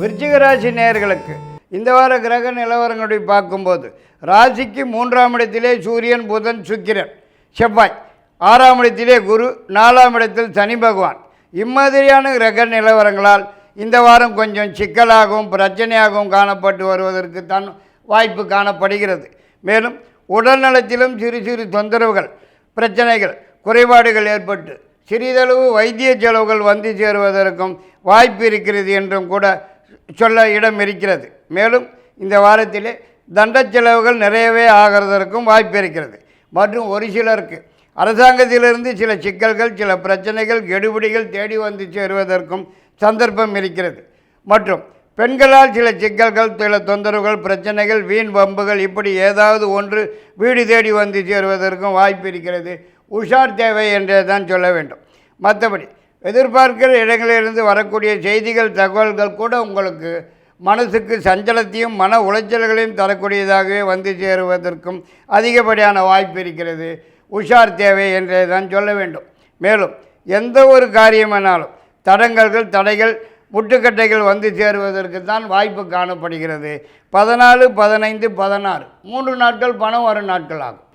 விருச்சிகராசி ராசி இந்த வார கிரக நிலவரங்களை பார்க்கும்போது ராசிக்கு மூன்றாம் இடத்திலே சூரியன் புதன் சுக்கிரன் செவ்வாய். ஆறாம் இடத்திலே குரு நாலாம் இடத்தில் சனி பகவான். இம்மாதிரியான கிரக நிலவரங்களால் இந்த வாரம் கொஞ்சம் சிக்கலாகவும் பிரச்சனையாகவும் காணப்பட்டு வருவதற்கு தான் வாய்ப்பு காணப்படுகிறது. மேலும் உடல்நலத்திலும் சிறு சிறு தொந்தரவுகள் பிரச்சனைகள் குறைபாடுகள் ஏற்பட்டு சிறிதளவு வைத்திய செலவுகள் வந்து சேருவதற்கும் வாய்ப்பு இருக்கிறது என்றும் கூட சொல்ல இடம் இருக்கிறது. மேலும் இந்த வாரத்திலே தண்ட செலவுகள் நிறையவே ஆகிறதற்கும் வாய்ப்பு இருக்கிறது. மற்றும் ஒரு சிலருக்கு அரசாங்கத்திலிருந்து சில சிக்கல்கள் சில பிரச்சனைகள் கெடுபிடிகள் தேடி வந்து சேருவதற்கும் சந்தர்ப்பம் இருக்கிறது. மற்றும் பெண்களால் சில சிக்கல்கள் சில தொந்தரவுகள் பிரச்சனைகள் வீண் வம்புகள் இப்படி ஏதாவது ஒன்று வீடு தேடி வந்து சேருவதற்கும் வாய்ப்பு இருக்கிறது. உஷார் தேவை என்றே தான் சொல்ல வேண்டும். மற்றபடி எதிர்பார்க்கிற இடங்களிலிருந்து வரக்கூடிய செய்திகள் தகவல்கள் கூட உங்களுக்கு மனசுக்கு சஞ்சலத்தையும் மன உளைச்சல்களையும் தரக்கூடியதாகவே வந்து சேருவதற்கும் அதிகப்படியான வாய்ப்பு இருக்கிறது. உஷார் தேவை என்றே தான் சொல்ல வேண்டும். மேலும் எந்த ஒரு காரியமானாலும் தடங்கல்கள் தடைகள் முட்டுக்கட்டைகள் வந்து சேருவதற்கு தான் வாய்ப்பு காணப்படுகிறது. பதினாலு பதினைந்து பதினாறு மூன்று நாட்கள் பணம் வரும் நாட்கள் ஆகும்.